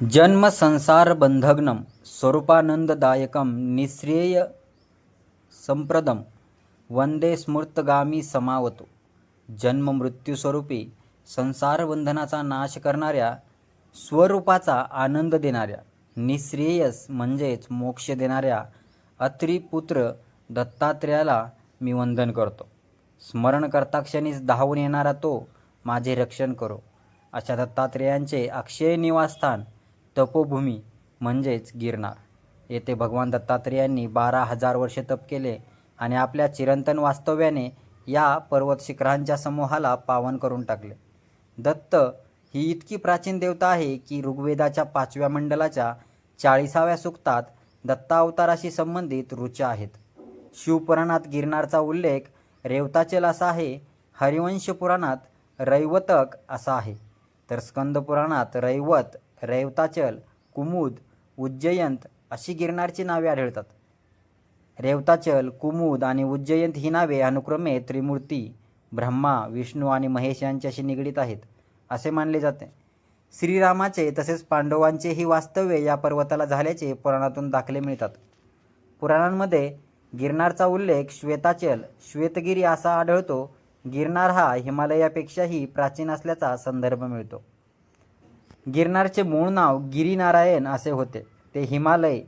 जन्म संसार बंधग्नम स्वरूपानंददायकम संप्रदम वंदे स्मृतगामी समावतो. जन्म मृत्यूस्वरूपी संसार बंधनाचा नाश करणाऱ्या स्वरूपाचा आनंद देणाऱ्या निःश्रेयस म्हणजेच मोक्ष देणाऱ्या अत्रिपुत्र दत्तात्रेयाला मी वंदन करतो. स्मरण करता क्षणीच धावून येणारा तो माझे रक्षण करो. अशा दत्तात्रेयांचे अक्षय निवासस्थान तपोभूमी म्हणजेच गिरनार. येथे भगवान दत्तात्रेयांनी बारा हजार वर्षे तप केले आणि आपल्या चिरंतन वास्तव्याने या पर्वत शिखरांच्या समूहाला पावन करून टाकले. दत्त ही इतकी प्राचीन देवता आहे की ऋग्वेदाच्या पाचव्या मंडलाच्या चाळीसाव्या सुक्तात दत्तावताराशी संबंधित रुच्या आहेत. शिवपुराणात गिरनारचा उल्लेख रेवताचेल असा आहे हरिवंश पुराणात रैवतक असा आहे. तर स्कंद पुराणात रैवत रेवताचल कुमुद उज्जयंत अशी गिरनारची नावे आढळतात. रेवताचल कुमुद आणि उज्जयंत ही नावे अनुक्रमे त्रिमूर्ती ब्रह्मा विष्णू आणि महेश यांच्याशी निगडीत आहेत असे मानले जाते. श्रीरामाचे तसेच पांडवांचेही वास्तव्य या पर्वताला झाल्याचे पुराणातून दाखले मिळतात. पुराणांमध्ये गिरनारचा उल्लेख श्वेताचल श्वेतगिरी असा आढळतो गिरनार हा हिमालयापेक्षाही प्राचीन असल्याचा संदर्भ मिळतो. गिरनारचे मूळ नाव गिरीनारायण असे होते. ते हिमालय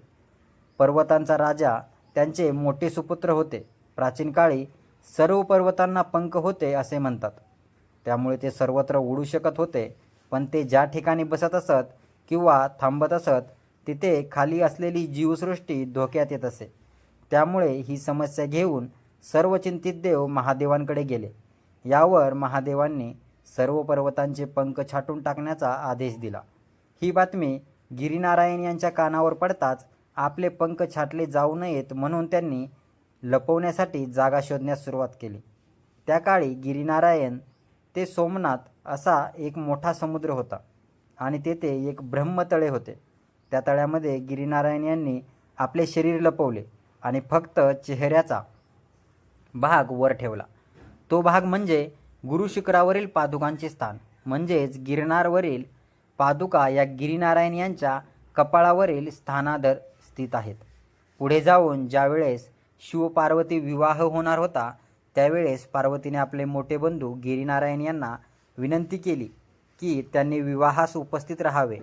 पर्वतांचा राजा त्यांचे मोठे सुपुत्र होते. प्राचीन काळी सर्व पर्वतांना पंख होते असे म्हणतात. त्यामुळे ते सर्वत्र उडू शकत होते पण ते ज्या ठिकाणी बसत असत किंवा थांबत असत तिथे खाली असलेली जीवसृष्टी धोक्यात येत असे. त्यामुळे ही समस्या घेऊन सर्व चिंतित देव महादेवांकडे गेले. यावर महादेवांनी सर्व पर्वतांचे पंख छाटून टाकण्याचा आदेश दिला. ही बातमी गिरीनारायण यांच्या कानावर पडताच आपले पंख छाटले जाऊ नयेत म्हणून त्यांनी लपवण्यासाठी जागा शोधण्यास सुरुवात केली. त्या काळी गिरीनारायण ते सोमनाथ असा एक मोठा समुद्र होता आणि तेथे एक ब्रह्मतळे होते. त्या तळ्यामध्ये गिरीनारायण यांनी आपले शरीर लपवले आणि फक्त चेहऱ्याचा भाग वर ठेवला. तो भाग म्हणजे गुरुशिखरावरील पादुकांचे स्थान म्हणजेच गिरनारवरील पादुका या गिरीनारायण यांच्या कपाळावरील स्थानाधर स्थित आहेत. पुढे जाऊन ज्यावेळेस शिवपार्वती विवाह होणार होता त्यावेळेस पार्वतीने आपले मोठे बंधू गिरीनारायण यांना विनंती केली की त्यांनी विवाहास उपस्थित राहावे.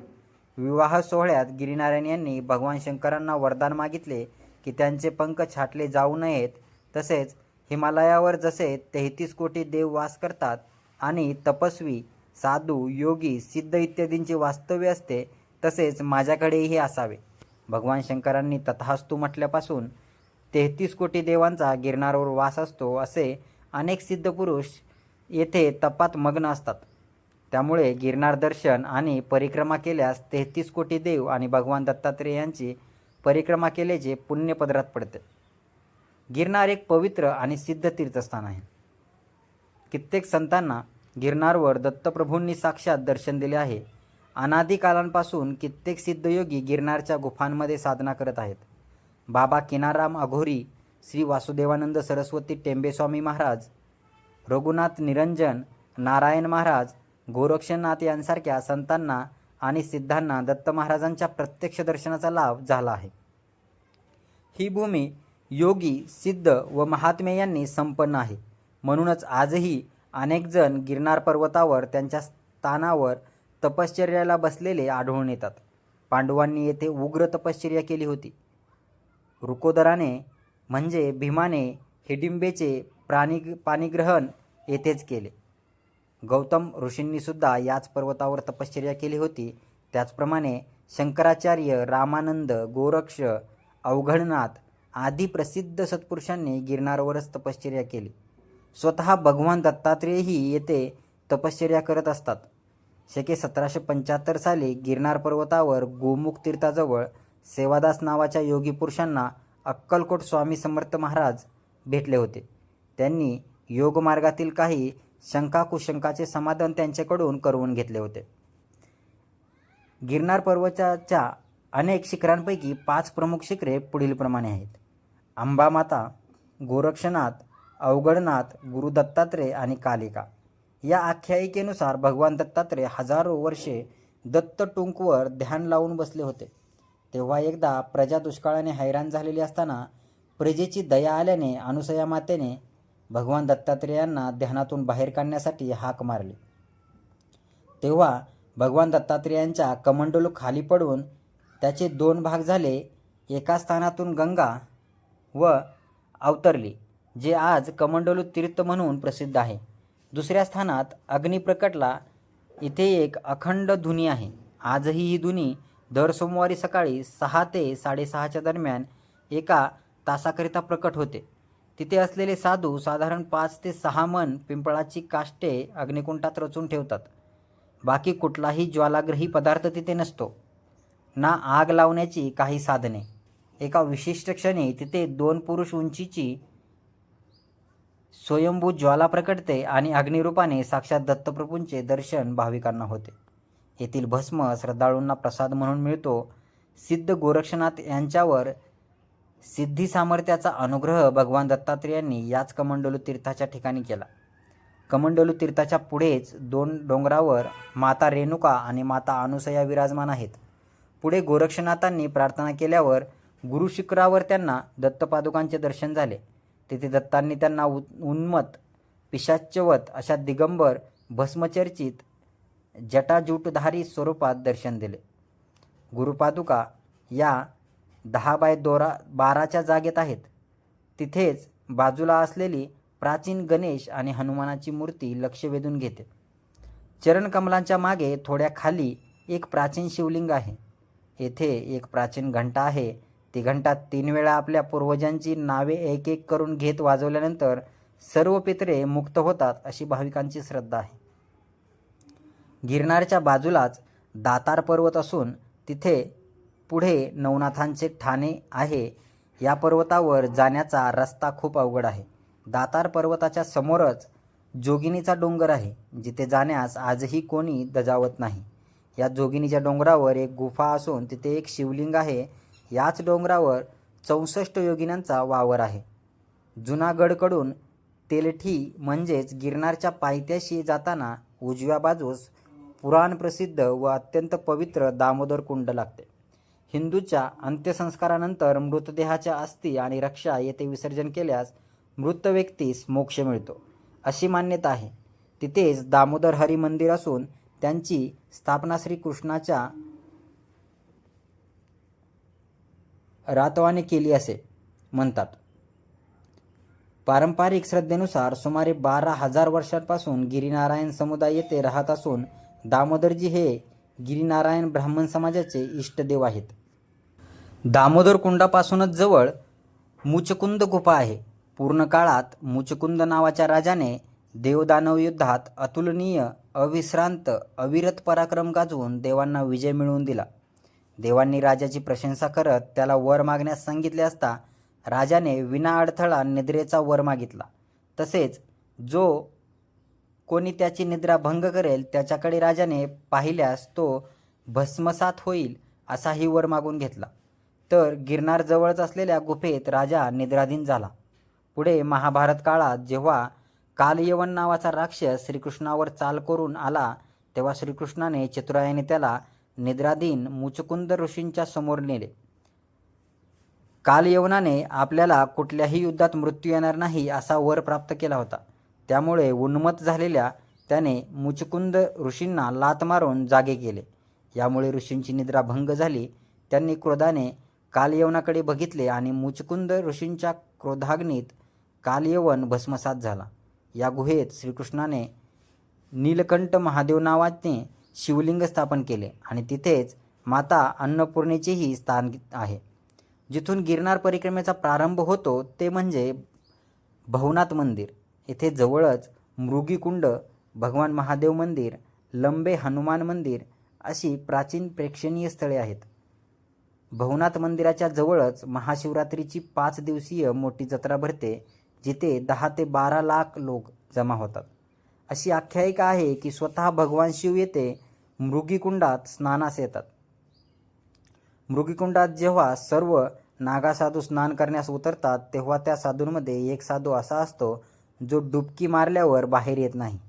विवाह सोहळ्यात गिरीनारायण यांनी भगवान शंकरांना वरदान मागितले की त्यांचे पंख छाटले जाऊ नयेत तसेच हिमालयावर जसे तेहतीस कोटी देव वास करतात आणि तपस्वी साधू योगी सिद्ध इत्यादींचे वास्तव्य असते तसेच माझ्याकडेही असावे. भगवान शंकरांनी तथास्तू म्हटल्यापासून तेहतीस कोटी देवांचा गिरणारवर वास असतो असे अनेक सिद्ध पुरुष येथे तपात मग्न असतात. त्यामुळे गिरनार दर्शन आणि परिक्रमा केल्यास तेहतीस कोटी देव आणि भगवान दत्तात्रेय यांची परिक्रमा केल्याचे पुण्यपदरात पडते. गिरनार एक पवित्र आणि सिद्ध तीर्थस्थान आहे. कित्येक संतांना गिरनारवर दत्तप्रभूंनी साक्षात दर्शन दिले आहे. अनादी कालांपासून कित्येक सिद्धयोगी गिरनारच्या गुफांमध्ये साधना करत आहेत. बाबा किनाराम अघोरी श्री वासुदेवानंद सरस्वती टेंबेस्वामी महाराज रघुनाथ निरंजन नारायण महाराज गोरक्षनाथ यांसारख्या संतांना आणि सिद्धांना दत्त महाराजांच्या प्रत्यक्ष दर्शनाचा लाभ झाला आहे. ही भूमी योगी सिद्ध व महात्मे यांनी संपन्न आहे. म्हणूनच आजही अनेकजण गिरनार पर्वतावर त्यांच्या स्थानावर तपश्चर्याला बसलेले आढळून येतात. पांडवांनी येथे उग्र तपश्चर्या केली होती. रुकोदराने म्हणजे भीमाने हिडिंबेचे प्राणी पाणीग्रहण येथेच केले. गौतम ऋषींनीसुद्धा याच पर्वतावर तपश्चर्या केली होती. त्याचप्रमाणे शंकराचार्य रामानंद गोरक्ष अवघडनाथ आदी प्रसिद्ध सत्पुरुषांनी गिरनारवरच तपश्चर्या केली. स्वतः भगवान दत्तात्रेयही येथे तपश्चर्या करत असतात. शके सतराशे पंच्याहत्तर साली गिरनार पर्वतावर गोमुख तीर्थाजवळ सेवादास नावाच्या योगी पुरुषांना अक्कलकोट स्वामी समर्थ महाराज भेटले होते. त्यांनी योगमार्गातील काही शंका कुशंकाचे समाधान त्यांच्याकडून करवून घेतले होते. गिरनार पर्वताच्या अनेक शिखरांपैकी पाच प्रमुख शिखरे पुढीलप्रमाणे आहेत. अंबामाता गोरक्षनाथ अवघडनाथ गुरु दत्तात्रेय आणि कालिका. या आख्यायिकेनुसार भगवान दत्तात्रेय हजारो वर्षे दत्त टुंकवर ध्यान लावून बसले होते. तेव्हा एकदा प्रजा दुष्काळाने हैराण झालेली असताना प्रजेची दया आल्याने अनुसया मातेने भगवान दत्तात्रेयांना ध्यानातून बाहेर काढण्यासाठी हाक मारली. तेव्हा भगवान दत्तात्रेयांच्या कमंडलू खाली पडून त्याचे दोन भाग झाले. एका स्थानातून गंगा व अवतरली जे आज कमंडलू तीर्थ म्हणून प्रसिद्ध आहे. दुसऱ्या स्थानात अग्निप्रकटला इथे एक अखंड धुनी आहे. आजही ही धुनी दर सोमवारी सकाळी सहा ते साडेसहाच्या दरम्यान एका तासाकरिता प्रकट होते. तिथे असलेले साधू साधारण पाच ते सहा मन पिंपळाची काष्टे अग्निकुंठात रचून ठेवतात. बाकी कुठलाही ज्वालाग्रही पदार्थ तिथे नसतो. ना आग लावण्याची काही साधने. एका विशिष्ट क्षणी तिथे दोन पुरुष उंचीची स्वयंभू ज्वाला प्रकटते आणि अग्निरूपाने साक्षात दत्तप्रभूंचे दर्शन भाविकांना होते. येथील भस्म श्रद्धाळूंना प्रसाद म्हणून मिळतो. सिद्ध गोरक्षनाथ यांच्यावर सिद्धी सामर्थ्याचा अनुग्रह भगवान दत्तात्रेयांनी याच कमंडलू तीर्थाच्या ठिकाणी केला. कमंडलू तीर्थाच्या पुढेच दोन डोंगरावर माता रेणुका आणि माता अनुसया विराजमान आहेत. पुढे गोरक्षनाथांनी प्रार्थना केल्यावर गुरु शिखरावर त्यांना दत्तपादुकांचे दर्शन झाले. तिथे दत्तांनी त्यांना उ उन्मत पिशाच्यवत अशा दिगंबर भस्मचर्चित जटाजूटधारी स्वरूपात दर्शन दिले. गुरुपादुका या दहा बाय दोरा बाराच्या जागेत आहेत. तिथेच बाजूला असलेली प्राचीन गणेश आणि हनुमानाची मूर्ती लक्ष वेधून घेते. चरणकमलांच्या मागे थोड्या खाली एक प्राचीन शिवलिंग आहे. येथे एक प्राचीन घंटा आहे. ती घंटा तीन वेळा आपल्या पूर्वजांची नावे एक एक करून घेत वाजवल्यानंतर सर्व पितरे मुक्त होतात अशी भाविकांची श्रद्धा आहे. गिरनारच्या बाजूलाच दातार पर्वत असून तिथे पुढे नवनाथांचे ठाणे आहे. या पर्वतावर जाण्याचा रस्ता खूप अवघड आहे. दातार पर्वताच्या समोरच जोगिनीचा डोंगर आहे जिथे जाण्यास आजही कोणी दजावत नाही. या जोगिनीच्या डोंगरावर एक गुफा असून तिथे एक शिवलिंग आहे. याच डोंगरावर चौसष्ट योगिनांचा वावर आहे. जुनागडकडून तेलठी म्हणजेच गिरनारच्या पायथ्याशी जाताना उजव्या बाजूस पुराण प्रसिद्ध व अत्यंत पवित्र दामोदर कुंड लागते. हिंदूच्या अंत्यसंस्कारानंतर मृतदेहाच्या अस्थी आणि रक्षा येथे विसर्जन केल्यास मृत व्यक्तीस मोक्ष मिळतो अशी मान्यता आहे. तिथेच दामोदर हरी मंदिर असून त्यांची स्थापना श्री रातवाने केली असे म्हणतात. पारंपरिक श्रद्धेनुसार सुमारे बारा हजार वर्षांपासून गिरीनारायण समुदाय येथे राहत असून दामोदरजी हे गिरीनारायण ब्राह्मण समाजाचे इष्टदेव आहेत. दामोदर कुंडापासूनच जवळ मुचकुंद गुफा आहे. पूर्ण काळात मुचकुंद नावाच्या राजाने देवदानव युद्धात अतुलनीय अविश्रांत अविरत पराक्रम गाजवून देवांना विजय मिळवून दिला. देवांनी राजाची प्रशंसा करत त्याला वर मागण्यास सांगितले असता राजाने विना अडथळा निद्रेचा वर मागितला. तसेच जो कोणी त्याची निद्रा भंग करेल त्याच्याकडे राजाने पाहिल्यास तो भस्मसात होईल असाही वर मागून घेतला. तर गिरनार जवळच असलेल्या गुफेत राजा निद्राधीन झाला. पुढे महाभारत काळात जेव्हा कालयवन नावाचा राक्षस श्रीकृष्णावर चाल करून आला तेव्हा श्रीकृष्णाने चतुरायाने त्याला निद्राधीन मुचकुंद ऋषींच्या समोर नेले. कालयवनाने आपल्याला कुठल्याही युद्धात मृत्यू येणार नाही असा वर प्राप्त केला होता. त्यामुळे उन्मत झालेल्या त्याने मुचकुंद ऋषींना लात मारून जागे केले. यामुळे ऋषींची निद्रा भंग झाली. त्यांनी क्रोधाने कालयवनाकडे बघितले आणि मुचकुंद ऋषींच्या क्रोधाग्नीत कालयवन भस्मसात झाला. या गुहेत श्रीकृष्णाने नीलकंठ महादेव नावाने शिवलिंग स्थापन केले आणि तिथेच माता अन्नपूर्णेचेही स्थान आहे. जिथून गिरनार परिक्रमेचा प्रारंभ होतो ते म्हणजे भवनाथ मंदिर. येथे जवळच मृगीकुंड भगवान महादेव मंदिर लंबे हनुमान मंदिर अशी प्राचीन प्रेक्षणीय स्थळे आहेत. भवनाथ मंदिराच्या जवळच महाशिवरात्रीची पाच दिवसीय मोठी जत्रा भरते जिथे दहा ते बारा लाख लोक जमा होतात. अशी आख्यायिका आहे की स्वतः भगवान शिव येथे मृगीकुंडात स्नानास येतात. मृगीकुंडात जेव्हा सर्व नागा साधू स्नान करण्यास उतरतात तेव्हा त्या साधूंमध्ये एक साधू असा असतो जो डुबकी मारल्यावर बाहेर येत नाही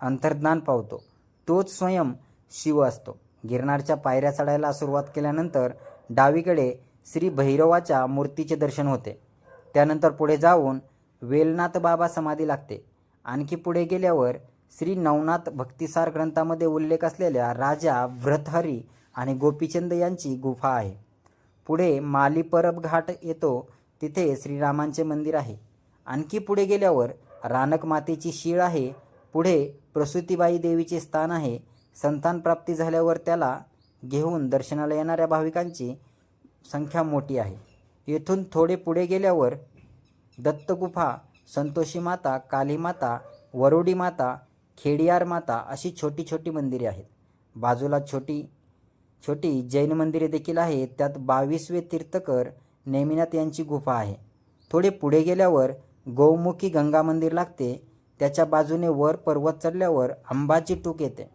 अंतर्ज्ञान पावतो. तोच स्वयं शिव असतो. गिरनारच्या पायऱ्या चढायला सुरुवात केल्यानंतर डावीकडे श्री भैरवाच्या मूर्तीचे दर्शन होते. त्यानंतर पुढे जाऊन वेलनाथ बाबा समाधी लागते. आणखी पुढे गेल्यावर श्री नवनाथ भक्तिसार ग्रंथामध्ये उल्लेख असलेल्या राजा व्रतहरी आणि गोपीचंद यांची गुफा आहे. पुढे माली परब घाट येतो. तिथे श्रीरामांचे मंदिर आहे. आणखी पुढे गेल्यावर रानक मातेची शीळ आहे. पुढे प्रसूतीबाई देवीचे स्थान आहे. संतान प्राप्ती झाल्यावर त्याला घेऊन दर्शनाला येणाऱ्या भाविकांची संख्या मोठी आहे. येथून थोडे पुढे गेल्यावर दत्तगुफा संतोषी माता काली माता वरुडी माता खेडियार माता अशी छोटी छोटी मंदिरे आहेत. बाजूला छोटी छोटी जैन मंदिरे देखील आहेत. त्यात बावीसवे तीर्थकर नेमिनाथ यांची गुफा आहे. थोडे पुढे गेल्यावर गौमुखी गंगा मंदिर लागते. त्याच्या बाजूने वर पर्वत चढल्यावर अंबाची टूक येते.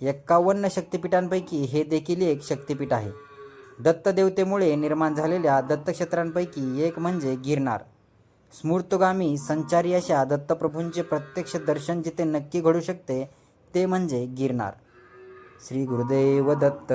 एक्कावन्न शक्तिपीठांपैकी हे देखील एक शक्तिपीठ आहे. दत्तदेवतेमुळे निर्माण झालेल्या दत्तक्षेत्रांपैकी एक म्हणजे गिरनार. स्मूर्तगामी संचारी अशा दत्तप्रभूंचे प्रत्यक्ष दर्शन जिथे नक्की घडू शकते ते म्हणजे गिरनार. श्री गुरुदेव दत्त.